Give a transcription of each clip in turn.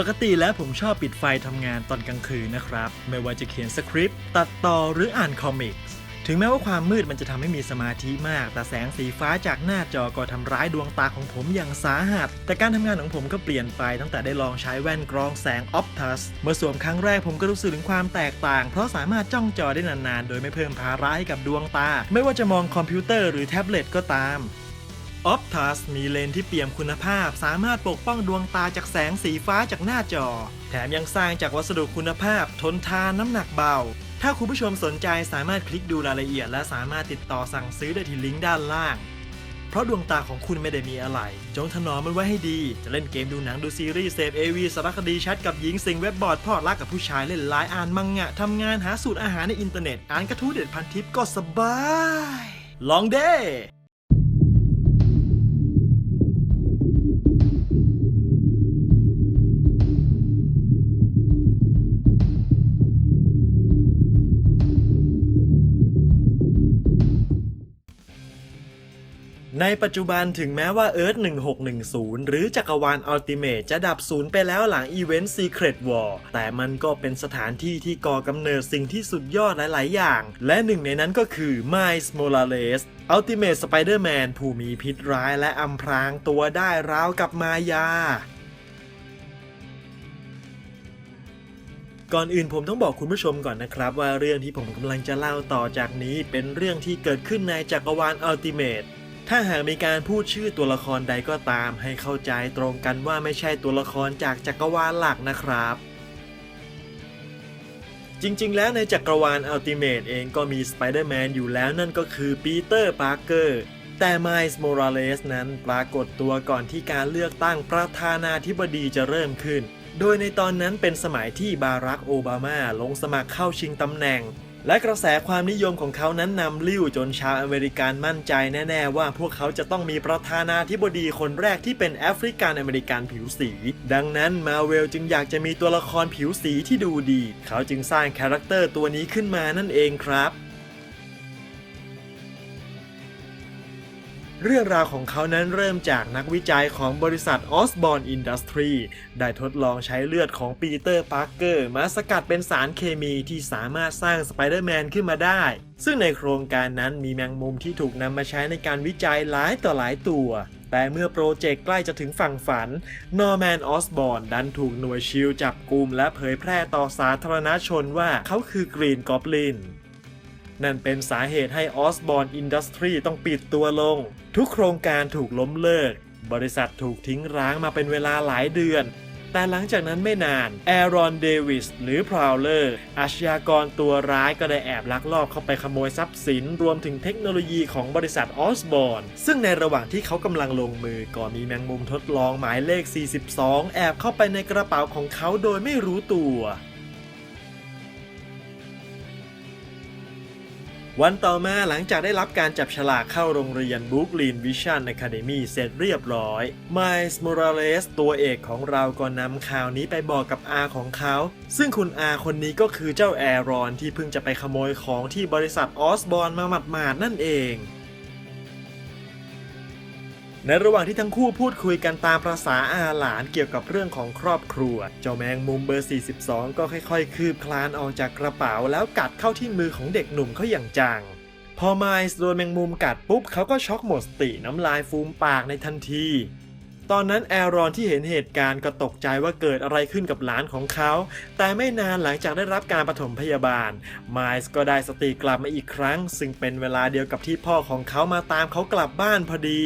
ปกติแล้วผมชอบปิดไฟทำงานตอนกลางคืนนะครับ ไม่ว่าจะเขียนสคริปต์ตัดต่อหรืออ่านคอมิกส์ถึงแม้ว่าความมืดมันจะทำให้มีสมาธิมาก แต่แสงสีฟ้าจากหน้าจอก็ทำร้ายดวงตาของผมอย่างสาหัส แต่การทำงานของผมก็เปลี่ยนไปตั้งแต่ได้ลองใช้แว่นกรองแสง Optus เมื่อสวมครั้งแรกผมก็รู้สึกถึงความแตกต่าง เพราะสามารถจ้องจอได้นานๆ โดยไม่เพิ่มภาระให้กับดวงตา ไม่ว่าจะมองคอมพิวเตอร์หรือแท็บเล็ตก็ตาม Optus มีเลนส์ที่เปี่ยมคุณภาพ สามารถปกป้องดวงตาจากแสงสีฟ้าจากหน้าจอ แถมยังสร้างจากวัสดุคุณภาพ ทนทานน้ำหนักเบา ถ้าคุณผู้ชมสนใจสามารถคลิกดูรายละเอียด และสามารถติดต่อสั่งซื้อได้ที่ลิงก์ด้านล่าง เพราะดวงตาของคุณไม่ได้มีอะไร จงถนอมมันไว้ให้ดี จะเล่นเกมดูหนังดูซีรีส์เสพเอวีสารคดีแชทกับหญิงสิงเว็บบอร์ดพอดรักกับผู้ชายเล่นไลน์อ่านมังงะทำงานหาสูตรอาหารในอินเทอร์เน็ตอ่านกระทู้เด็ดพันทิปก็สบาย ลองเด้ ในปัจจุบันถึงแม้ว่า Earth 1610 หรือจักรวาล Ultimate จะดับศูนย์ไปแล้วหลังอีเวนต์ Secret War แต่มันก็เป็นสถานที่ที่ก่อกำเนิดสิ่งที่สุดยอดหลาย ๆ อย่าง และหนึ่งในนั้นก็คือ Miles Morales Ultimate Spider-Man ผู้มีพิษร้ายและอำพรางตัวได้ราวกับมายาก่อนอื่นผมต้องบอกคุณผู้ชมก่อนนะครับ ว่าเรื่องที่ผมกำลังจะเล่าต่อจากนี้เป็นเรื่องที่เกิดขึ้นในจักรวาล Ultimate ถ้าหากมีการพูดชื่อตัวละครใดก็ตาม ให้เข้าใจตรงกันว่าไม่ใช่ตัวละครจากจักรวาลหลักนะครับ จริงๆ แล้วในจักรวาล Ultimate เองก็มีสไปเดอร์แมนอยู่แล้วนั่นก็คือปีเตอร์ปาร์เกอร์แต่ไมส์โมราเลสนั้นปรากฏตัวก่อนที่การเลือกตั้งประธานาธิบดีจะเริ่มขึ้น โดยในตอนนั้นเป็นสมัยที่บารักโอบามาลงสมัครเข้าชิงตำแหน่ง และกระแสความนิยมของเขานั้นนำลิ้วจนชาวอเมริกันมั่นใจแน่ๆว่าพวกเขาจะต้องมีประธานาธิบดีคนแรกที่เป็นแอฟริกันอเมริกันผิวสี ดังนั้นมาเวลจึงอยากจะมีตัวละครผิวสีที่ดูดี เขาจึงสร้างคาแรคเตอร์ตัวนี้ขึ้นมานั่นเองครับ เรื่องราวของเขานั้นเริ่มจากนักวิจัยของบริษัท Osborne Industry ได้ทดลองใช้เลือดของปีเตอร์ ปาร์เกอร์ มาสกัดเป็นสารเคมีที่สามารถสร้างสไปเดอร์แมนขึ้นมาได้ ซึ่งในโครงการนั้นมีแมงมุมที่ถูกนำมาใช้ในการวิจัยหลายต่อหลายตัว แต่เมื่อโปรเจกต์ใกล้จะถึงฝั่งฝัน นอร์แมน ออสบอร์นดันถูกหน่วยชิลจับกลุ่มและเผยแพร่ต่อสาธารณชนว่าเขาคือกรีนกอบลิน นั่นเป็นสาเหตุให้ Osborne Industry ต้องปิดตัวลง ทุกโครงการถูกล้มเลิก บริษัทถูกทิ้งร้างมาเป็นเวลาหลายเดือน แต่หลังจากนั้นไม่นานแอรอนเดวิสหรือพราวเลอร์อาชญากรตัวร้ายก็ได้แอบลักลอบเข้าไปขโมยทรัพย์สิน รวมถึงเทคโนโลยีของบริษัทออสบอร์นซึ่งในระหว่างที่เขากำลังลงมือก็มีแมงมุมทดลองหมายเลข 42 แอบเข้าไปในกระเป๋าของเขาโดยไม่รู้ตัว วันต่อมาหลังจากได้รับการจับฉลากเข้าโรงเรียนบุกลีนวิชั่นอะคาเดมีเสร็จเรียบร้อยไมส์ม o ราเลสตัวเอกของเราก็นำข่าวนี้ไปบอกกับอาของเขา ซึ่งคุณอาคนนี้ก็คือเจ้าแอรอนที่เพิ่งจะไปขโมยของที่บริษัทออสบอนมาหมาดๆนั่นเอง ในระหว่างที่ทั้งคู่พูดคุยกันตามประษาอาหลานเกี่ยวกับเรื่องของครอบครัว เจ้าแมงมุมเบอร์ 42 ก็ค่อยๆ คืบคลานออกจากกระเป๋าแล้วกัดเข้าที่มือของเด็กหนุ่มเขาอย่างจัง พอไมล์โดนแมงมุมกัดปุ๊บเขาก็ช็อกหมดสติน้ำลายฟูมปากในทันที ตอนนั้นแอรอนที่เห็นเหตุการณ์ก็ตกใจว่าเกิดอะไรขึ้นกับหลานของเขา แต่ไม่นานหลังจากได้รับการปฐมพยาบาลไมล์ก็ได้สติกลับมาอีกครั้ง ซึ่งเป็นเวลาเดียวกับที่พ่อของเขามาตามเขากลับบ้านพอดี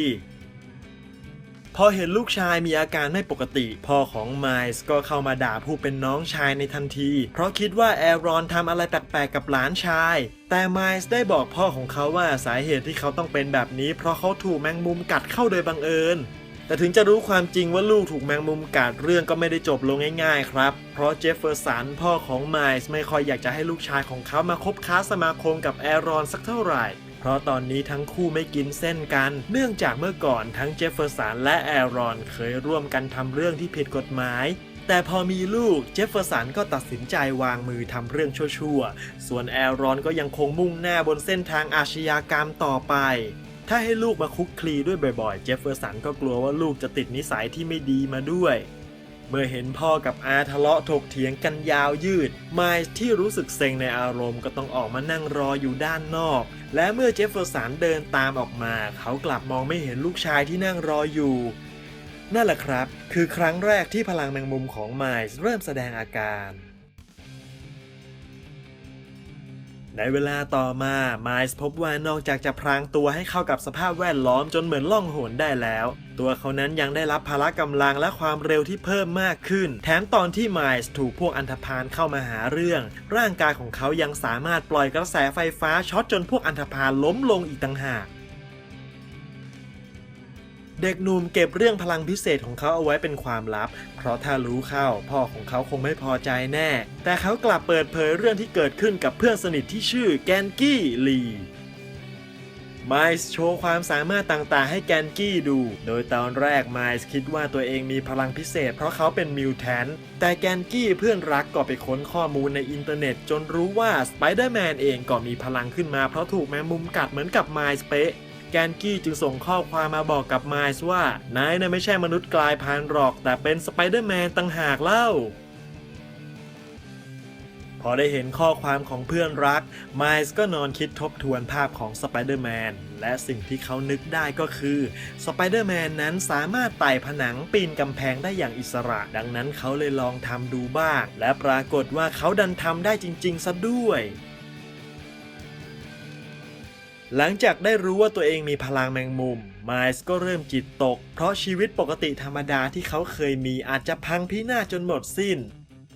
พอเห็นลูกชายมีอาการไม่ปกติ พ่อของไมล์ก็เข้ามาด่าผู้เป็นน้องชายในทันที เพราะคิดว่าแอรอนทำอะไรแปลกๆกับหลานชาย แต่ไมล์ได้บอกพ่อของเขาว่าสาเหตุที่เขาต้องเป็นแบบนี้ เพราะเขาถูกแมงมุมกัดเข้าโดยบังเอิญแต่ถึงจะรู้ความจริงว่าลูกถูกแมงมุมกัดเรื่องก็ไม่ได้จบลงง่ายๆครับ เพราะเจฟเฟอร์สันพ่อของไมล์ไม่ค่อยอยากจะให้ลูกชายของเขามาคบค้าสมาคมกับแอรอนสักเท่าไหร่ เพราะตอนนี้ทั้งคู่ไม่กินเส้นกัน เนื่องจากเมื่อก่อนทั้งเจฟเฟอร์สันและแอรอนเคยร่วมกันทำเรื่องที่ผิดกฎหมายแต่พอมีลูกเจฟเฟอร์สันก็ตัดสินใจวางมือทำเรื่องชั่วๆ ส่วนแอรอนก็ยังคงมุ่งหน้าบนเส้นทางอาชญากรรมต่อไป ถ้าให้ลูกมาคุกคลีด้วยบ่อยๆ เจฟเฟอร์สันก็กลัวว่าลูกจะติดนิสัยที่ไม่ดีมาด้วย เมื่อเห็นพ่อกับอาทะเลาะถกเถียงกันยาวยืด ไมล์ที่รู้สึกเซ็งในอารมณ์ก็ต้องออกมานั่งรออยู่ด้านนอก และเมื่อเจฟเฟอร์สันเดินตามออกมา เขากลับมองไม่เห็นลูกชายที่นั่งรออยู่ นั่นแหละครับ คือครั้งแรกที่พลังแมงมุมของไมล์เริ่มแสดงอาการ ในเวลาต่อมาไมส์พบว่านอกจากจะพรางตัวให้เข้ากับสภาพแวดล้อมจนเหมือนล่องหนได้แล้ว ตัวเขานั้นยังได้รับพละกำลังและความเร็วที่เพิ่มมากขึ้น แถมตอนที่ไมส์ถูกพวกอันธพาลเข้ามาหาเรื่อง ร่างกายของเขายังสามารถปล่อยกระแสไฟฟ้าช็อตจนพวกอันธพาลล้มลงอีกต่างหาก เด็กหนุ่มเก็บเรื่องพลังพิเศษของเขาเอาไว้เป็นความลับ เพราะถ้ารู้เข้าพ่อของเขาคงไม่พอใจแน่ แต่เขากลับเปิดเผยเรื่องที่เกิดขึ้นกับเพื่อนสนิทที่ชื่อแกนกี้ลีไมส์โชว์ความสามารถต่างๆ ให้แกนกี้ดู โดยตอนแรกไมส์คิดว่าตัวเองมีพลังพิเศษเพราะเขาเป็นมิวแทน แต่แกนกี้เพื่อนรักก็ไปค้นข้อมูลในอินเทอร์เน็ต จนรู้ว่าสไปเดอร์แมนเองก็มีพลังขึ้นมาเพราะถูกแมงมุมกัดเหมือนกับไมส์เป๊ะ แกนกี้จึงส่งข้อความมาบอกกับไมล์ว่านายน่ะไม่ใช่มนุษย์กลายพันธุ์หรอก แต่เป็นสไปเดอร์แมนต่างหากเล่า พอได้เห็นข้อความของเพื่อนรักไมล์ก็นอนคิดทบทวนภาพของสไปเดอร์แมนและสิ่งที่เขานึกได้ก็คือสไปเดอร์แมนนั้นสามารถไต่ผนังปีนกำแพงได้อย่างอิสระ ดังนั้นเขาเลยลองทำดูบ้าง และปรากฏว่าเขาดันทำได้จริงๆซะด้วย หลังจากได้รู้ว่าตัวเองมีพลังแมงมุมไมล์ก็เริ่มจิตตก เพราะชีวิตปกติธรรมดาที่เขาเคยมีอาจจะพังพินาศจนหมดสิ้น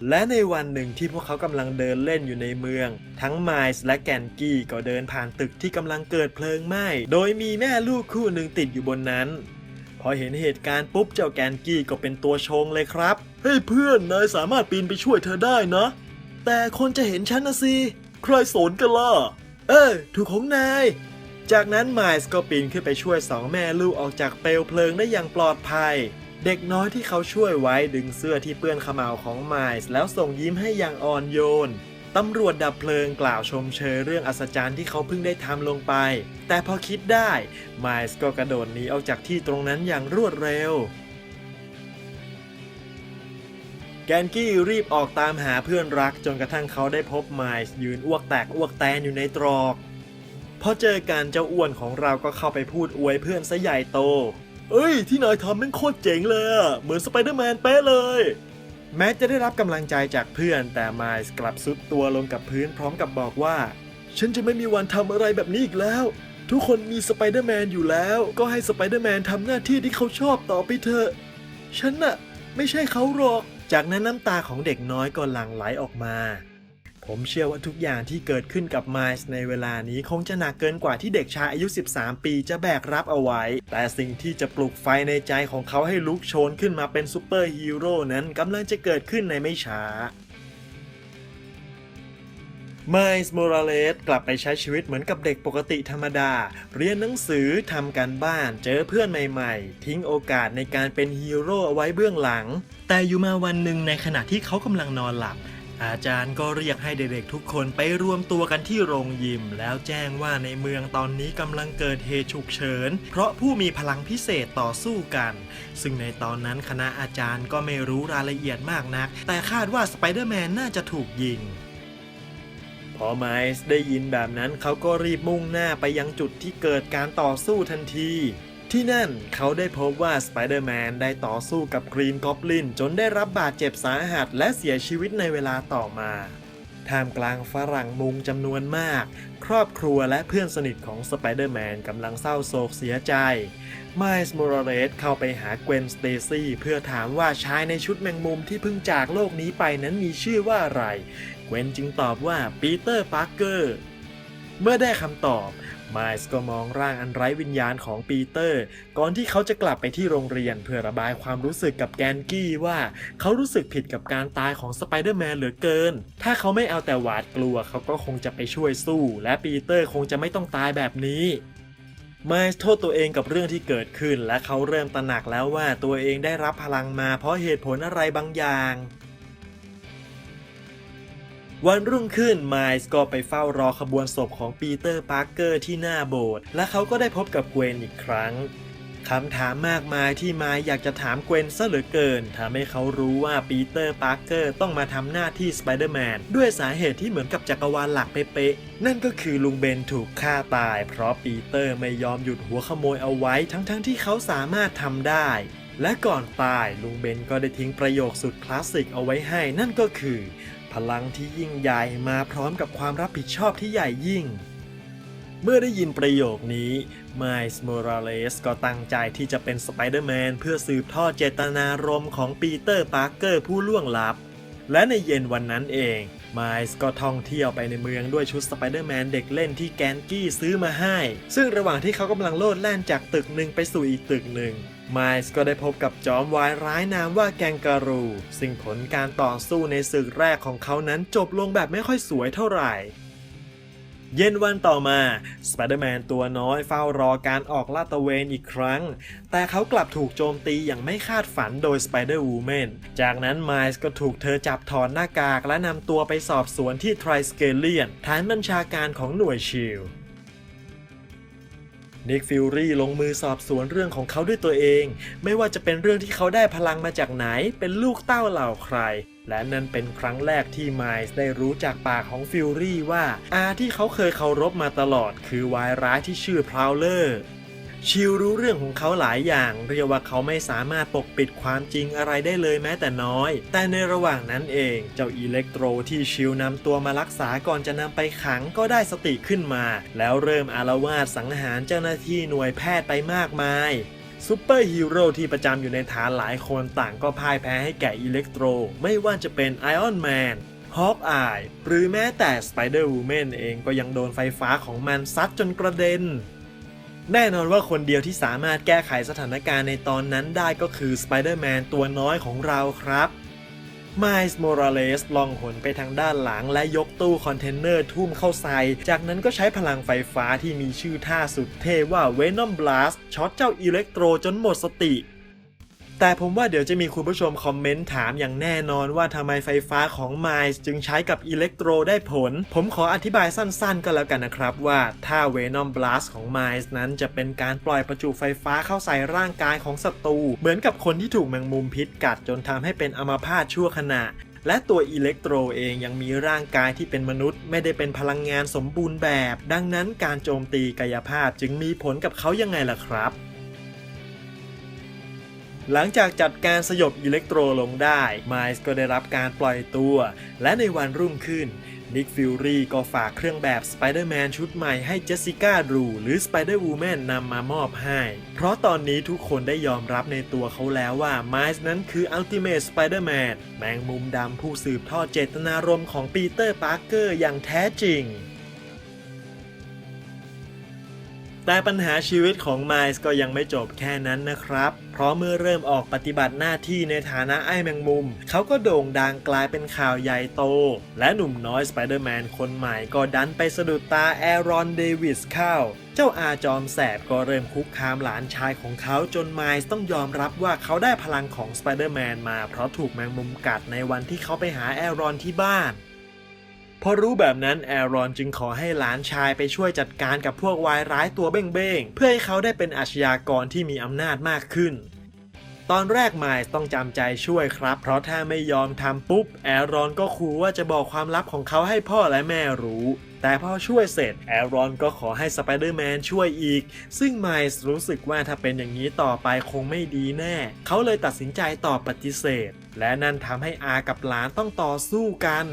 และในวันหนึ่งที่พวกเขากำลังเดินเล่นอยู่ในเมือง ทั้งไมล์และแกนกี้ก็เดินผ่านตึกที่กำลังเกิดเพลิงไหม้ โดยมีแม่ลูกคู่หนึ่งติดอยู่บนนั้น พอเห็นเหตุการณ์ปุ๊บเจ้าแกนกี้ก็เป็นตัวชงเลยครับ เฮ้ยเพื่อนนายสามารถปีนไปช่วยเธอได้นะ แต่คนจะเห็นฉันนะสิ ใครสนกันล่ะ เออถูกของนาย จากนั้นไมล์ก็ปีนขึ้นไปช่วยสองแม่ลูกออกจากเปลวเพลิงได้อย่างปลอดภัย เด็กน้อยที่เขาช่วยไว้ดึงเสื้อที่เปื้อนขมเหลาของไมล์แล้วส่งยิ้มให้อย่างอ่อนโยนตำรวจดับเพลิงกล่าวชมเชยเรื่องอัศจรรย์ที่เขาเพิ่งได้ทำลงไป แต่พอคิดได้ไมล์ก็กระโดดหนีออกจากที่ตรงนั้นอย่างรวดเร็ว แกนกี้รีบออกตามหาเพื่อนรักจนกระทั่งเขาได้พบไมล์ยืนอ้วกแตกอ้วกแตนอยู่ในตรอก พอเจอกันเจ้าอ้วนของเราก็เข้าไปพูดอวยเพื่อนซะใหญ่โต เอ้ย ที่นายทำแม่งโคตรเจ๋งเลยอะเหมือนสไปเดอร์แมนเป๊ะเลย แม้จะได้รับกำลังใจจากเพื่อน แต่ไมล์กลับซุดตัวลงกับพื้นพร้อมกับบอกว่า ฉันจะไม่มีวันทำอะไรแบบนี้อีกแล้ว ทุกคนมีสไปเดอร์แมนอยู่แล้ว ก็ให้สไปเดอร์แมนทำหน้าที่ที่เขาชอบต่อไปเถอะ ฉันน่ะ ไม่ใช่เขาหรอก จากนั้นน้ำตาของเด็กน้อยก็หลั่งไหลออกมา ผมเชื่อว่าทุกอย่างที่เกิดขึ้นกับไมล์ในเวลานี้คงจะหนักเกินกว่าที่เด็กชายอายุ 13 ปีจะแบกรับเอาไว้ แต่สิ่งที่จะปลุกไฟในใจของเขาให้ลุกโชนขึ้นมาเป็นซูเปอร์ฮีโร่นั้นกำลังจะเกิดขึ้นในไม่ช้าไมล์โมราเลสกลับไปใช้ชีวิตเหมือนกับเด็กปกติธรรมดา เรียนหนังสือทำการบ้าน เจอเพื่อนใหม่ๆ ทิ้งโอกาสในการเป็นฮีโร่เอาไว้เบื้องหลัง แต่อยู่มาวันหนึ่งในขณะที่เขากำลังนอนหลับ อาจารย์ก็เรียกให้เด็กๆทุกคนไปรวมตัวกันที่โรงยิม แล้วแจ้งว่าในเมืองตอนนี้กำลังเกิดเหตุฉุกเฉิน เพราะผู้มีพลังพิเศษต่อสู้กัน ซึ่งในตอนนั้นคณะอาจารย์ก็ไม่รู้รายละเอียดมากนัก แต่คาดว่าสไปเดอร์แมนน่าจะถูกยิง พอไมล์ได้ยินแบบนั้นเขาก็รีบมุ่งหน้าไปยังจุดที่เกิดการต่อสู้ทันที ที่นั่นเขาได้พบว่าสไปเดอร์แมนได้ต่อสู้กับกรีนกอบลินจนได้รับบาดเจ็บสาหัสและเสียชีวิตในเวลาต่อมา ท่ามกลางฝรั่งมุงจำนวนมาก ครอบครัวและเพื่อนสนิทของสไปเดอร์แมนกำลังเศร้าโศกเสียใจไมล์มอร์เรสเข้าไปหาเกวนสเตซี่เพื่อถามว่าชายในชุดแมงมุมที่เพิ่งจากโลกนี้ไปนั้นมีชื่อว่าอะไร เกวนจึงตอบว่าปีเตอร์ปาร์เกอร์เมื่อได้คำตอบ ไมล์ก็มองร่างอันไร้วิญญาณของปีเตอร์ ก่อนที่เขาจะกลับไปที่โรงเรียนเพื่อระบายความรู้สึกกับแกนกี้ว่าเขารู้สึกผิดกับการตายของสไปเดอร์แมนเหลือเกิน ถ้าเขาไม่เอาแต่หวาดกลัวเขาก็คงจะไปช่วยสู้ และปีเตอร์คงจะไม่ต้องตายแบบนี้ไมล์โทษตัวเองกับเรื่องที่เกิดขึ้น และเขาเริ่มตระหนักแล้วว่าตัวเองได้รับพลังมาเพราะเหตุผลอะไรบางอย่าง วันรุ่งขึ้นไมล์ก็ไปเฝ้ารอขบวนศพของปีเตอร์ปาร์เกอร์ที่หน้าโบสถ์และเขาก็ได้พบกับเกวนอีกครั้งคำถามมากมายที่ไมายอยากจะถามเกวนซะเหลือเกินทำให้เขารู้ว่าปีเตอร์ปาร์เกอร์ต้องมาทำหน้าที่สไปเดอร์แมนด้วยสาเหตุที่เหมือนกับจักรวาลหลักเป๊ะๆนั่นก็คือลุงเบนถูกฆ่าตาย เพราะปีเตอร์ไม่ยอมหยุดหัวขโมยเอาไว้ทั้งๆทที่เขาสามารถทำได้และก่อนตายลุงเบนก็ได้ทิ้งประโยคสุดคลาสสิกเอาไว้ให้นั่นก็คือ พลังที่ยิ่งใหญ่มาพร้อมกับความรับผิดชอบที่ใหญ่ยิ่ง เมื่อได้ยินประโยคนี้ไมส์โมราเลสก็ตั้งใจที่จะเป็นสไปเดอร์แมนเพื่อสืบทอดเจตนารมณ์ของปีเตอร์ปาร์เกอร์ผู้ล่วงลับ และในเย็นวันนั้นเองไมส์ก็ท่องเที่ยวไปในเมืองด้วยชุดสไปเดอร์แมนเด็กเล่นที่แกนกี้ซื้อมาให้ ซึ่งระหว่างที่เขากำลังโลดแล่นจากตึกหนึ่งไปสู่อีกตึกหนึ่ง ไมส์ก็ได้พบกับจอมวายร้ายนามว่าแกงการู ซึ่งผลการต่อสู้ในศึกแรกของเขานั้นจบลงแบบไม่ค่อยสวยเท่าไหร่ เย็นวันต่อมาสไปเดอร์แมนตัวน้อยเฝ้ารอการออกลาดตระเวนอีกครั้ง แต่เขากลับถูกโจมตีอย่างไม่คาดฝันโดยสไปเดอร์วูแมนจากนั้นไมล์ก็ถูกเธอจับถอดหน้ากากและนำตัวไปสอบสวนที่ไทรสเกเลียนฐานบัญชาการของหน่วยชิล นิกฟิลรี่ลงมือสอบสวนเรื่องของเขาด้วยตัวเอง ไม่ว่าจะเป็นเรื่องที่เขาได้พลังมาจากไหน เป็นลูกเต้าเหล่าใคร และนั่นเป็นครั้งแรกที่ไมล์ได้รู้จากปากของฟิลรี่ว่าอาที่เขาเคยเคารพมาตลอดคือวายร้ายที่ชื่อพราวเลอร์ ชิลรู้เรื่องของเขาหลายอย่าง เรียกว่าเขาไม่สามารถปกปิดความจริงอะไรได้เลยแม้แต่น้อย แต่ในระหว่างนั้นเองเจ้าอิเล็กโทรที่ชิลนำตัวมารักษาก่อนจะนำไปขังก็ได้สติขึ้นมา แล้วเริ่มอารวาสสังหารเจ้าหน้าที่หน่วยแพทย์ไปมากมายซูเปอร์ฮีโร่ที่ประจำอยู่ในฐานหลายคนต่างก็พ่ายแพ้ให้แก่อิเล็กโทร ไม่ว่าจะเป็นไอออนแมนฮอ k อายหรือแม้แต่สไปเดอร์วูแมนเองก็ยังโดนไฟฟ้าของมันซัดจนกระเด็น แน่นอนว่าคนเดียวที่สามารถแก้ไขสถานการณ์ในตอนนั้นได้ก็คือสไปเดอร์แมนตัวน้อยของเราครับไมส์โมราเลสลองหนไปทางด้านหลังและยกตู้คอนเทนเนอร์ทุ่มเข้าใส่ จากนั้นก็ใช้พลังไฟฟ้าที่มีชื่อท่าสุดเท่ว่าเวนอมบลัสช็อตเจ้าอิเล็กโตรจนหมดสติ แต่ผมว่าเดี๋ยวจะมีคุณผู้ชมคอมเมนต์ถามอย่างแน่นอนว่าทำไมไฟฟ้าของ m i ส์จึงใช้กับอิเล็กโทรได้ผล ผมขออธิบายสั้นๆ ก็แล้วกันนะครับว่าถ้า Venom Blast ของ m i ส์นั้นจะเป็นการปล่อยประจุไฟฟ้าเข้าใส่ร่างกายของศัตรู เหมือนกับคนที่ถูกแมงมุมพิษกัดจนทำให้เป็นอัมพาตชั่วขณะและตัวอิเล็กโทรเองยังมีร่างกายที่เป็นมนุษย์ ไม่ได้เป็นพลังงานสมบูรณ์แบบ ดังนั้นการโจมตีกายภาพจึงมีผลกับเขายังไงล่ะครับ หลังจากจัดการสยบอิเล็กโทรลงได้ ไมล์ก็ได้รับการปล่อยตัว และในวันรุ่งขึ้น นิกฟิลรี่ก็ฝากเครื่องแบบสไปเดอร์แมนชุดใหม่ให้เจสสิก้าดูหรือสไปเดอร์วูแมนนำมามอบให้ เพราะตอนนี้ทุกคนได้ยอมรับในตัวเขาแล้วว่าไมล์นั้นคืออัลติเม e สไปเดอร์แมนแมงมุมดำผู้สืบทอดเจตนารมณ์ของปีเตอร์ปาร์เกอร์อย่างแท้จริงแต่ปัญหาชีวิตของไมล์ก็ยังไม่จบแค่นั้นนะครับ เพราะเมื่อเริ่มออกปฏิบัติหน้าที่ในฐานะไอ้แมงมุม เขาก็โด่งดังกลายเป็นข่าวใหญ่โต และหนุ่มน้อยสไปเดอร์แมนคนใหม่ก็ดันไปสะดุดตาแอรอนเดวิสเข้าเจ้าอาจอมแสบก็เริ่มคุกคามหลานชายของเขาจนไมล์ต้องยอมรับว่าเขาได้พลังของสไปเดอร์แมนมาเพราะถูกแมงมุมกัดในวันที่เขาไปหาแอรอนที่บ้าน พอรู้แบบนั้นแอรอนจึงขอให้หลานชายไปช่วยจัดการกับพวกวายร้ายตัวเบ้งๆ เพื่อให้เขาได้เป็นอาชญากรที่มีอำนาจมากขึ้น ตอนแรกไมล์ต้องจำใจช่วยครับ เพราะถ้าไม่ยอมทำปุ๊บ แอรอนก็ขู่ว่าจะบอกความลับของเขาให้พ่อและแม่รู้แต่พอช่วยเสร็จแอรอนก็ขอให้สไปเดอร์แมนช่วยอีก ซึ่งไมล์รู้สึกว่าถ้าเป็นอย่างนี้ต่อไปคงไม่ดีแน่ เขาเลยตัดสินใจตอบปฏิเสธ และนั่นทำให้อากับหลานต้องต่อสู้กัน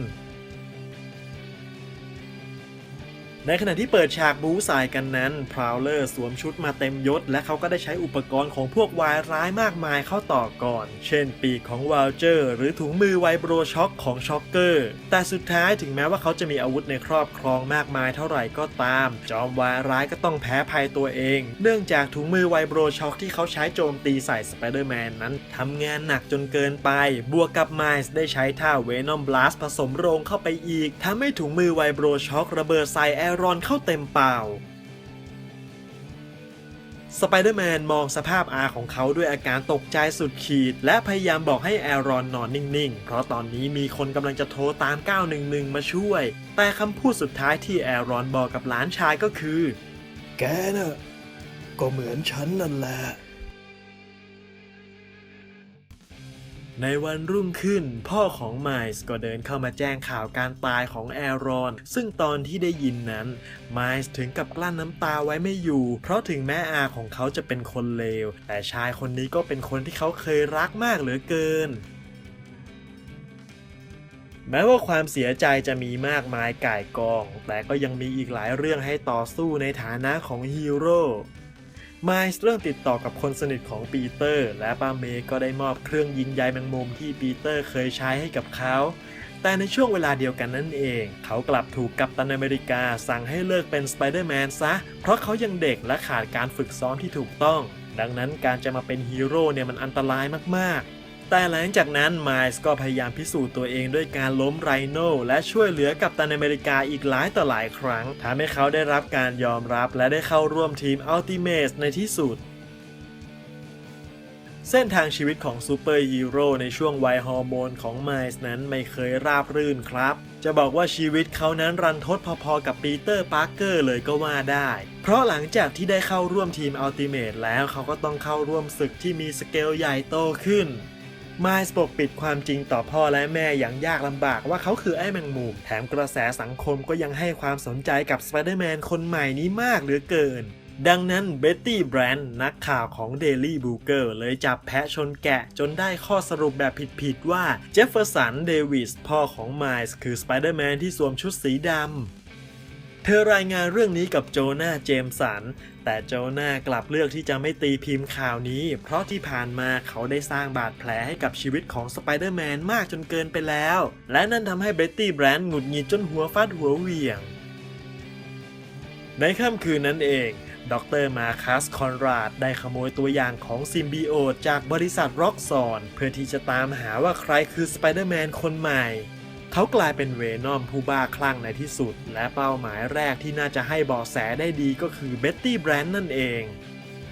ในขณะที่เปิดฉากบู๊สายกันนั้นพราวเลอร์สวมชุดมาเต็มยศ และเขาก็ได้ใช้อุปกรณ์ของพวกวายร้ายมากมายเข้าต่อก่อน เช่นปีกของวาลเจอร์หรือถุงมือไวโบรช็อคของช็อกเกอร์ แต่สุดท้ายถึงแม้ว่าเขาจะมีอาวุธในครอบครองมากมายเท่าไหร่ก็ตาม จอมวายร้ายก็ต้องแพ้ภัยตัวเอง เนื่องจากถุงมือไวโบรช็อคที่เขาใช้โจมตีใส่สไปเดอร์แมนนั้นทำงานหนักจนเกินไป บวกกับไมล์ได้ใช้ท่าเวนอมบลัสผสมโรงเข้าไปอีกทำให้ถุงมือไวโบรช็อคระเบิดใส่แอรอนเข้าเต็มเปล่า สไปเดอร์แมนมองสภาพอาของเขาด้วยอาการตกใจสุดขีด และพยายามบอกให้แอรอนนอนนิ่งๆ เพราะตอนนี้มีคนกำลังจะโทรตาม 911 มาช่วย แต่คำพูดสุดท้ายที่แอรอนบอกกับหลานชายก็คือ แกน่ะก็เหมือนฉันนั่นแหละ ในวันรุ่งขึ้น พ่อของไมล์ก็เดินเข้ามาแจ้งข่าวการตายของแอรอน ซึ่งตอนที่ได้ยินนั้นไมล์ถึงกับกลั้นน้ำตาไว้ไม่อยู่ เพราะถึงแม้อาของเขาจะเป็นคนเลว แต่ชายคนนี้ก็เป็นคนที่เขาเคยรักมากเหลือเกินแม้ว่าความเสียใจจะมีมากมายก่ายกอง แต่ก็ยังมีอีกหลายเรื่องให้ต่อสู้ในฐานะของฮีโร่ ไมล์เริ่มติดต่อกับคนสนิทของปีเตอร์ และป้าเมย์ก็ได้มอบเครื่องยิงใยแมงมุมที่ปีเตอร์เคยใช้ให้กับเขา แต่ในช่วงเวลาเดียวกันนั่นเอง เขากลับถูกกัปตันอเมริกาสั่งให้เลิกเป็นสไปเดอร์แมนซะ เพราะเขายังเด็กและขาดการฝึกซ้อมที่ถูกต้อง ดังนั้นการจะมาเป็นฮีโร่เนี่ยมันอันตรายมากๆ แต่หลังจากนั้นไมล์ก็พยายามพิสูจน์ตัวเองด้วยการล้มไรโนและช่วยเหลือกัปตันอเมริกาอีกหลายต่อหลายครั้งทำให้เขาได้รับการยอมรับและได้เข้าร่วมทีมอัลติเมทในที่สุดเส้นทางชีวิตของซูเปอร์ฮีโร่ในช่วงวัยฮอร์โมนของไมล์นั้นไม่เคยราบรื่นครับ จะบอกว่าชีวิตเขานั้นรันทดพอๆกับปีเตอร์ปาร์เกอร์เลยก็ว่าได้ เพราะหลังจากที่ได้เข้าร่วมทีมอัลติเมทแล้วเขาก็ต้องเข้าร่วมศึกที่มีสเกลใหญ่โตขึ้น ไมล์ปกปิดความจริงต่อพ่อและแม่อย่างยากลำบากว่าเขาคือไอ้แมงมุม แถมกระแสสังคมก็ยังให้ความสนใจกับสไปเดอร์แมนคนใหม่นี้มากเหลือเกินดังนั้นเบ็ตตี้แบรนด์นักข่าวของ Daily b o o g e r เลยจับแพะชนแกะจนได้ข้อสรุปแบบผิดๆว่าเจฟเฟอร์สันเดวิสพ่อของไมล์คือสไปเดอร์แมนที่สวมชุดสีดำเธอรายงานเรื่องนี้กับโจนาเจมสัน แต่โจนากลับเลือกที่จะไม่ตีพิมพ์ข่าวนี้ เพราะที่ผ่านมาเขาได้สร้างบาดแผลให้กับชีวิตของสไปเดอร์แมนมากจนเกินไปแล้ว และนั่นทำให้เบตตี้แบรนด์หงุดหงิดจนหัวฟาดหัวเหวี่ยง ในค่ำคืนนั้นเองดรมาคัสคอนราดได้ขโมยตัวอย่างของซิมบิโอตจากบริษัทร็อกซอน เพื่อที่จะตามหาว่าใครคือสไปเดอร์แมนคนใหม่ เขากลายเป็นเวนอมผู้บ้าคลั่งในที่สุด และเป้าหมายแรกที่น่าจะให้บาะแสได้ดีก็คือเบ็ตตี้แบรนด์นั่นเอง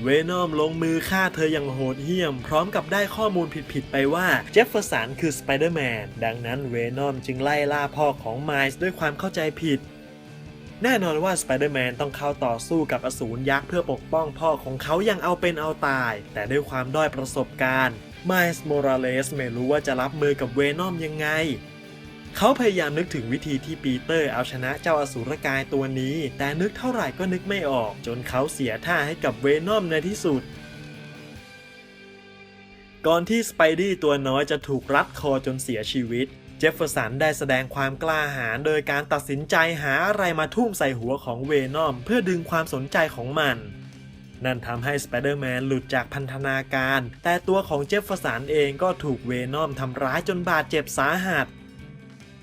เวนอมลงมือฆ่าเธออย่างโหดเหี้ยม พร้อมกับได้ข้อมูลผิดๆไปว่าเจฟเฟอร์สันคือสไปเดอร์แมนดังนั้นเวนอมจึงไล่ล่าพ่อของไมล์ด้วยความเข้าใจผิด แน่นอนว่าสไปเดอร์แมนต้องเข้าต่อสู้กับอสูรยักษ์เพื่อปกป้องพ่อของเขาอย่างเอาเป็นเอาตาย แต่ด้วยความด้อยประสบการณ์ไมล์โมราเลสไม่รู้ว่าจะรับมือกับเวนอมยังไง เขาพยายามนึกถึงวิธีที่ปีเตอร์เอาชนะเจ้าอสูรกายตัวนี้ แต่นึกเท่าไหร่ก็นึกไม่ออก จนเขาเสียท่าให้กับเวนอมในที่สุด ก่อนที่สไปดี้ตัวน้อยจะถูกรัดคอจนเสียชีวิตเจฟเฟอร์สันได้แสดงความกล้าหาญโดยการตัดสินใจหาอะไรมาทุ่มใส่หัวของเวนอม เพื่อดึงความสนใจของมัน นั่นทำให้สไปเดอร์แมนหลุดจากพันธนาการ แต่ตัวของเจฟเฟอร์สันเองก็ถูกเวนอมทำร้ายจนบาดเจ็บสาหัส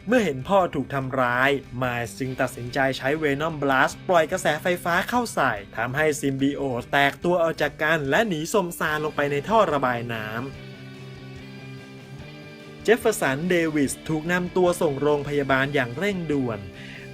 เมื่อเห็นพ่อถูกทำร้ายมล์จึงตัดสินใจใช้เวนอมบลัสปล่อยกระแสไฟฟ้าเข้าใส่ทำให้ซิมบิโอแตกตัวออกจากกันและหนีสมซานลงไปในท่อระบายน้ำเจฟเฟอร์สัน เดวิส ถูกนำตัวส่งโรงพยาบาลอย่างเร่งด่วน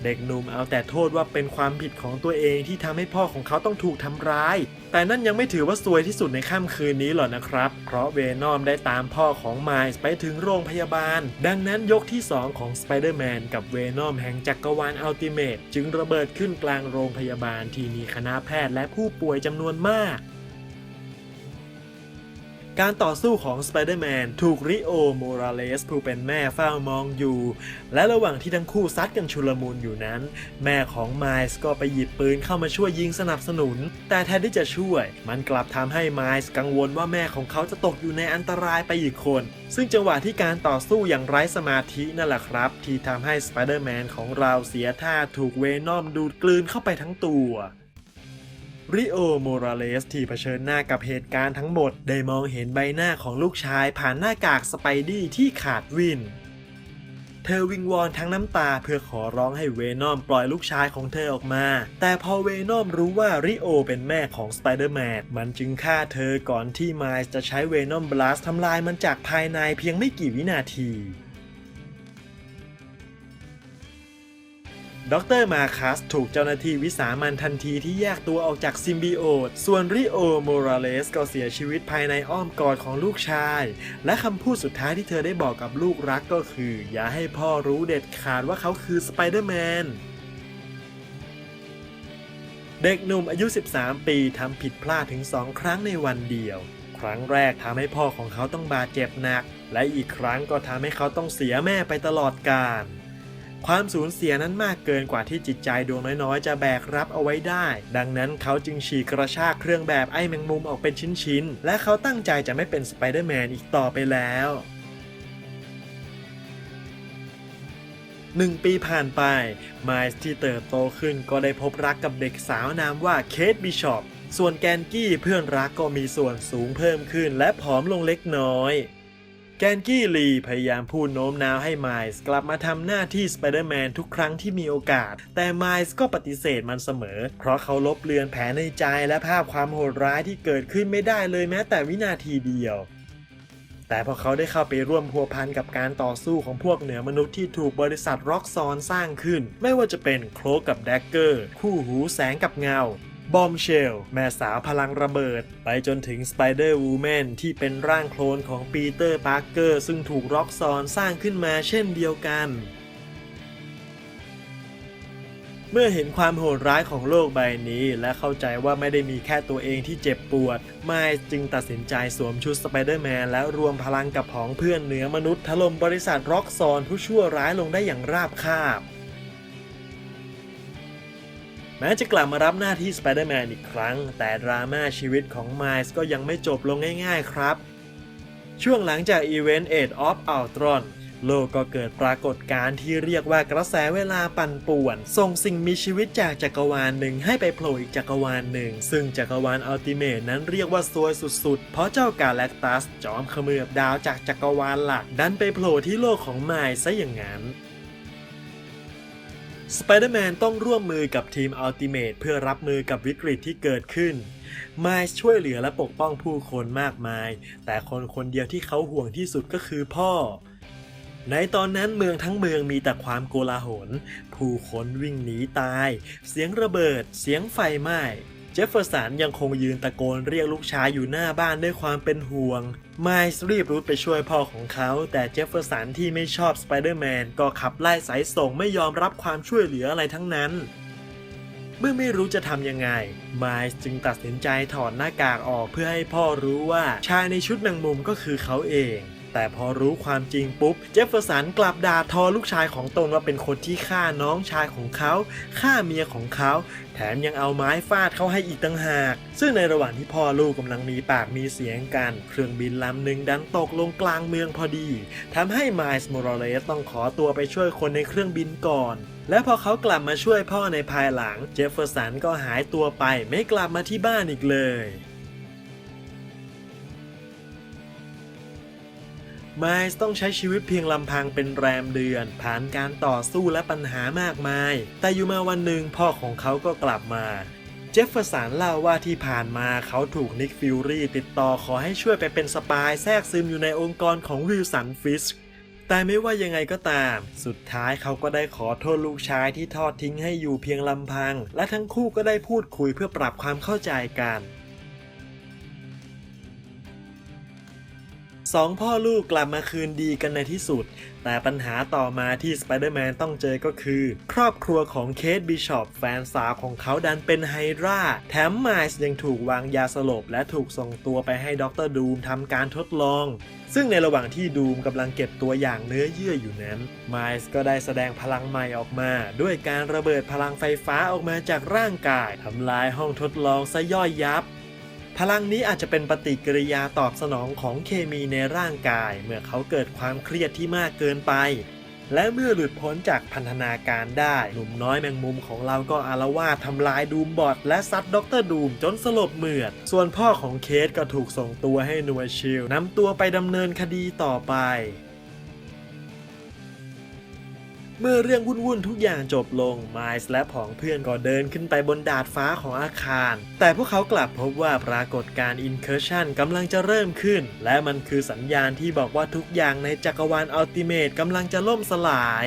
เด็กหนุ่มเอาแต่โทษว่าเป็นความผิดของตัวเองที่ทำให้พ่อของเขาต้องถูกทำร้าย แต่นั่นยังไม่ถือว่าซวยที่สุดในค่ำคืนนี้หรอกนะครับ เพราะเวนอมได้ตามพ่อของไมล์ไปถึงโรงพยาบาล ดังนั้นยกที่ 2 ของสไปเดอร์แมนกับเวนอมแห่งจักรวาลอัลติเมทจึงระเบิดขึ้นกลางโรงพยาบาลที่มีคณะแพทย์และผู้ป่วยจำนวนมาก การต่อสู้ของสไปเดอร์แมนถูกริโอโมราเลสผู้เป็นแม่เฝ้ามองอยู่ และระหว่างที่ทั้งคู่ซัดกันชุลมุนอยู่นั้น แม่ของไมล์ก็ไปหยิบปืนเข้ามาช่วยยิงสนับสนุน แต่แทนที่จะช่วย มันกลับทำให้ไมล์กังวลว่าแม่ของเขาจะตกอยู่ในอันตรายไปอีกคน ซึ่งจังหวะที่การต่อสู้อย่างไร้สมาธินั่นแหละครับ ที่ทำให้สไปเดอร์แมนของเราเสียท่าถูกเวนอมดูดกลืนเข้าไปทั้งตัว ริโอ โมราเลส ที่เผชิญหน้ากับเหตุการณ์ทั้งหมด ได้มองเห็นใบหน้าของลูกชายผ่านหน้ากากสไปดี้ที่ขาดวิน เธอวิงวอนทั้งน้ำตาเพื่อขอร้องให้เวนอมปล่อยลูกชายของเธอออกมา แต่พอเวนอมรู้ว่าริโอเป็นแม่ของสไปเดอร์แมน มันจึงฆ่าเธอก่อนที่มล์จะใช้เวนอมบลัสทำลายมันจากภายในเพียงไม่กี่วินาที ดรมาคัสถูกเจ้าหน้าที่วิสามันทันทีที่แยกตัวออกจากซิมบิโอต ส่วนริโอโมราเลสก็เสียชีวิตภายในอ้อมกอดของลูกชาย และคำพูดสุดท้ายที่เธอได้บอกกับลูกรักก็คือ อย่าให้พ่อรู้เด็ดขาดว่าเขาคือสไปเดอร์แมนเด็กหนุ่มอายุ 13 ปีทำผิดพลาดถึง 2 ครั้งในวันเดียว ครั้งแรกทำให้พ่อของเขาต้องบาดเจ็บหนัก และอีกครั้งก็ทำให้เขาต้องเสียแม่ไปตลอดกาล ความสูญเสียนั้นมากเกินกว่าที่จิตใจดวงน้อยๆ จะแบกรับเอาไว้ได้ ดังนั้นเขาจึงฉีกกระชากเครื่องแบบไอ้แมงมุมออกเป็นชิ้นๆ และเขาตั้งใจจะไม่เป็นสไปเดอร์แมนอีกต่อไปแล้วหนึ่งปีผ่านไป ไมล์ที่เติบโตขึ้นก็ได้พบรักกับเด็กสาวนามว่าเคทบิชอป ส่วนแกนกี้เพื่อนรักก็มีส่วนสูงเพิ่มขึ้นและผอมลงเล็กน้อย กนกี้ลีพยายามพูดโน้มน้าวให้ไมล์กลับมาทำหน้าที่สไปเดอร์แมนทุกครั้งที่มีโอกาส แต่ไมล์ก็ปฏิเสธมันเสมอ เพราะเขาลบเลือนแผลในใจและภาพความโหดร้ายที่เกิดขึ้นไม่ได้เลยแม้แต่วินาทีเดียวแต่พอเขาได้เข้าไปร่วมพัวพันกับการต่อสู้ของพวกเหนือมนุษย์ที่ถูกบริษัทร็อกซอนสร้างขึ้น ไม่ว่าจะเป็นโคลกกับแดกเกอร์ คู่หูแสงกับเงา บอมเชลแม่สาวพลังระเบิด ไปจนถึงสไปเดอร์วูแมนที่เป็นร่างโคลนของปีเตอร์พาร์เกอร์ซึ่งถูกร็อกซอนสร้างขึ้นมาเช่นเดียวกัน เมื่อเห็นความโหดร้ายของโลกใบนี้และเข้าใจว่าไม่ได้มีแค่ตัวเองที่เจ็บปวด ไมล์จึงตัดสินใจสวมชุดสไปเดอร์แมนแล้วรวมพลังกับผองเพื่อนเหนือมนุษย์ถล่มบริษัทร็อกซอนผู้ชั่วร้ายลงได้อย่างราบคาบ แม้จะกลับมารับหน้าที่สไปเดอร์แมนอีกครั้ง แต่ดราม่าชีวิตของไมล์ก็ยังไม่จบลงง่ายๆครับ ช่วงหลังจากอีเวนต์ Age of Ultron โลกก็เกิดปรากฏการณ์ที่เรียกว่ากระแสเวลาปั่นป่วน ส่งสิ่งมีชีวิตจากจักรวาลหนึ่งให้ไปโผล่อีกจักรวาลหนึ่ง ซึ่งจักรวาลอัลติเมทนั้นเรียกว่าซวยสุดๆ เพราะเจ้ากาแล็กตัสจอมเขมือบดาวจากจักรวาลหลัก ดันไปโผล่ที่โลกของไมล์ซะอย่างนั้น สไปเดอร์แมนต้องร่วมมือกับทีมอัลติเมทเพื่อรับมือกับวิกฤตที่เกิดขึ้นไมล์ช่วยเหลือและปกป้องผู้คนมากมาย แต่คนคนเดียวที่เขาห่วงที่สุดก็คือพ่อ ในตอนนั้นเมืองทั้งเมืองมีแต่ความโกลาหล ผู้คนวิ่งหนีตาย เสียงระเบิด เสียงไฟไหม้ จฟเฟอร์สันยังคงยืนตะโกนเรียกลูกชายอยู่หน้าบ้านด้วยความเป็นห่วง ไมล์รีบรุดไปช่วยพ่อของเขา แต่เจฟเฟอร์สันที่ไม่ชอบสไปเดอร์แมนก็ขับไล่สายส่งไม่ยอมรับความช่วยเหลืออะไรทั้งนั้น เมื่อไม่รู้จะทำยังไง ไมล์จึงตัดสินใจถอดหน้ากากออกเพื่อให้พ่อรู้ว่าชายในชุดแมงมุมก็คือเขาเอง แต่พอรู้ความจริงปุ๊บ เจฟเฟอร์สันกลับด่าทอลูกชายของตนว่าเป็นคนที่ฆ่าน้องชายของเขาฆ่าเมียของเขาแถมยังเอาไม้ฟาดเขาให้อีกตั้งหาก ซึ่งในระหว่างที่พ่อลูกกำลังมีปากมีเสียงกัน เครื่องบินลำหนึ่งดันตกลงกลางเมืองพอดีทำให้ไมล์มอร์เลสต้องขอตัวไปช่วยคนในเครื่องบินก่อน และพอเขากลับมาช่วยพ่อในภายหลัง เจฟเฟอร์สันก็หายตัวไปไม่กลับมาที่บ้านอีกเลย ไมล์ต้องใช้ชีวิตเพียงลำพังเป็นแรมเดือน ผ่านการต่อสู้และปัญหามากมาย แต่อยู่มาวันหนึ่งพ่อของเขาก็กลับมา เจฟเฟอร์สันเล่าว่าที่ผ่านมาเขาถูกนิกฟิลรี่ติดต่อขอให้ช่วยไปเป็นสปายแทรกซึมอยู่ในองค์กรของวิลสันฟิชแต่ไม่ว่ายังไงก็ตาม สุดท้ายเขาก็ได้ขอโทษลูกชายที่ทอดทิ้งให้อยู่เพียงลำพัง และทั้งคู่ก็ได้พูดคุยเพื่อปรับความเข้าใจกัน สองพ่อลูกกลับมาคืนดีกันในที่สุด แต่ปัญหาต่อมาที่สไปเดอร์แมนต้องเจอก็คือ ครอบครัวของเคทบิชอปแฟนสาวของเขาดันเป็นไฮราแถมไมล์ยังถูกวางยาสลบและถูกส่งตัวไปให้ด็อกเตอร์ดูมทำการทดลอง ซึ่งในระหว่างที่ดูมกำลังเก็บตัวอย่างเนื้อเยื่ออยู่นั้นไมล์ก็ได้แสดงพลังใหม่ออกมา ด้วยการระเบิดพลังไฟฟ้าออกมาจากร่างกายทำลายห้องทดลองซะย่อยยับ พลังนี้อาจจะเป็นปฏิกิริยาตอบสนองของเคมีในร่างกาย เมื่อเขาเกิดความเครียดที่มากเกินไป และเมื่อหลุดพ้นจากพันธนาการได้ หนุ่มน้อยแมงมุมของเราก็อารวาสทำลายดูมบอทและซัดด็อกเตอร์ดูมจนสลบเหมือด ส่วนพ่อของเคสก็ถูกส่งตัวให้หน่วยชิลนำตัวไปดำเนินคดีต่อไป เมื่อเรื่องวุ่นๆทุกอย่างจบลงไมล์และผองเพื่อนก็เดินขึ้นไปบนดาดฟ้าของอาคาร แต่พวกเขากลับพบว่าปรากฏการ์อินเคอร์ชันกำลังจะเริ่มขึ้น และมันคือสัญญาณที่บอกว่าทุกอย่างในจักรวาลอัลติเมทกำลังจะล่มสลาย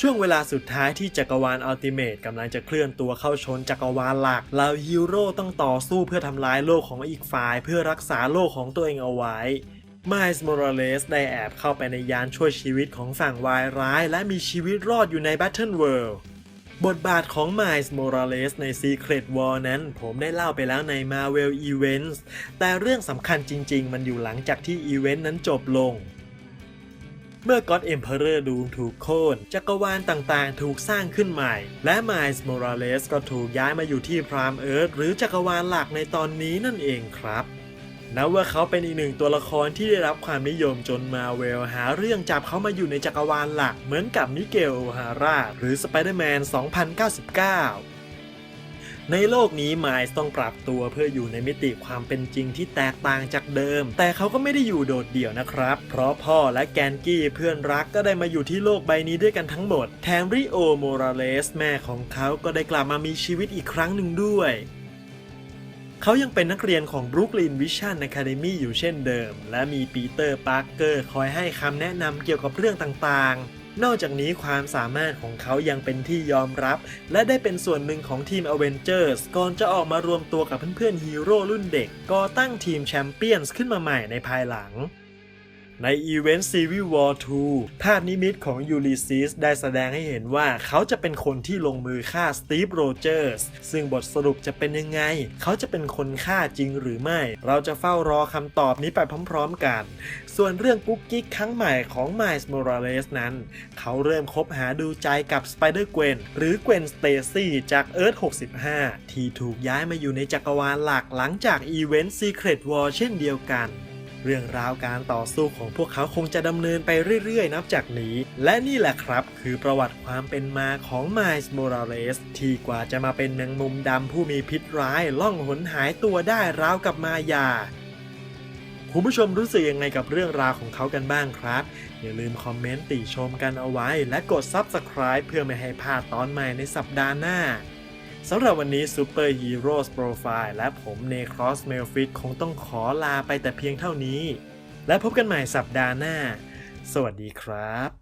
ช่วงเวลาสุดท้ายที่จักรวาลอัลติเมทกำลังจะเคลื่อนตัวเข้าชนจักรวาลหลักเหล่าฮีโร่ต้องต่อสู้เพื่อทำลายโลกของอีกฝ่าย เพื่อรักษาโลกของตัวเองเอาไว้ ไมล์มอร์เลสได้แอบเข้าไปในยานช่วยชีวิตของฝั่งวายร้าย และมีชีวิตรอดอยู่ใน Battle World บทบาทของ Miles Morales ใน Secret War นั้น ผมได้เล่าไปแล้วใน Marvel Events แต่เรื่องสำคัญจริง ๆ มันอยู่หลังจากที่อีเวนต์นั้นจบลง เมื่อ God Emperor Doom ถูกโค่น จักรวาลต่างๆ ถูกสร้างขึ้นใหม่ และ Miles Morales ก็ถูกย้ายมาอยู่ที่ Prime Earth หรือจักรวาลหลักในตอนนี้นั่นเองครับ นับว่าเขาเป็นอีกหนึ่งตัวละครที่ได้รับความนิยมจนมาเวลหาเรื่องจับเขามาอยู่ในจักรวาลหลัก เหมือนกับมิเกลโอฮาร่าหรือ Spider-Man 2099 ในโลกนี้ไมล์ต้องปรับตัวเพื่ออยู่ในมิติความเป็นจริงที่แตกต่างจากเดิม แต่เขาก็ไม่ได้อยู่โดดเดี่ยวนะครับ เพราะพ่อและแกนกี้เพื่อนรักก็ได้มาอยู่ที่โลกใบนี้ด้วยกันทั้งหมด แถมริโอโมราเลสแม่ของเขาก็ได้กลับมามีชีวิตอีกครั้งหนึ่งด้วย เขายังเป็นนักเรียนของ Brooklyn Vision Academy อยู่เช่นเดิม และมีปีเตอร์ปาร์เกอร์คอยให้คำแนะนำเกี่ยวกับเรื่องต่างๆ นอกจากนี้ความสามารถของเขายังเป็นที่ยอมรับ และได้เป็นส่วนหนึ่งของทีม Avengers ก่อนจะออกมารวมตัวกับเพื่อนๆฮีโร่รุ่นเด็กก่อตั้งทีมแชมเปี้ยนส์ขึ้นมาใหม่ในภายหลัง ในอีเวนต์ Civil War 2 ภาพนิมิตของยูลิซิสได้แสดงให้เห็นว่าเขาจะเป็นคนที่ลงมือฆ่าสตีฟโรเจอร์สซึ่งบทสรุปจะเป็นยังไง เขาจะเป็นคนฆ่าจริงหรือไม่ เราจะเฝ้ารอคำตอบนี้ไปพร้อมๆกัน ส่วนเรื่องกุ๊กกิ๊กครั้งใหม่ของ Miles Morales นั้น เขาเริ่มคบหาดูใจกับ Spider-Gwen หรือ Gwen Stacy จาก Earth 65 ที่ถูกย้ายมาอยู่ในจักรวาลหลักหลังจากอีเวนต์ Secret War เช่นเดียวกัน เรื่องราวการต่อสู้ของพวกเขาคงจะดำเนินไปเรื่อยๆ นับจากนี้ และนี่แหละครับ คือประวัติความเป็นมาของ Miles Morales ที่กว่าจะมาเป็นแมงมุมดำผู้มีพิษร้ายล่องหนหายตัวได้ราวกับมายาคุณผู้ชมรู้สึกยังไงกับเรื่องราวของเขากันบ้างครับ อย่าลืมคอมเมนต์ติชมกันเอาไว้ และกด Subscribe เพื่อไม่ให้พลาดตอนใหม่ในสัปดาห์หน้า สำหรับวันนี้ Super Heroes Profile และผมเนครอสเมลฟิตคงต้องขอลาไปแต่เพียงเท่านี้ และพบกันใหม่สัปดาห์หน้า สวัสดีครับ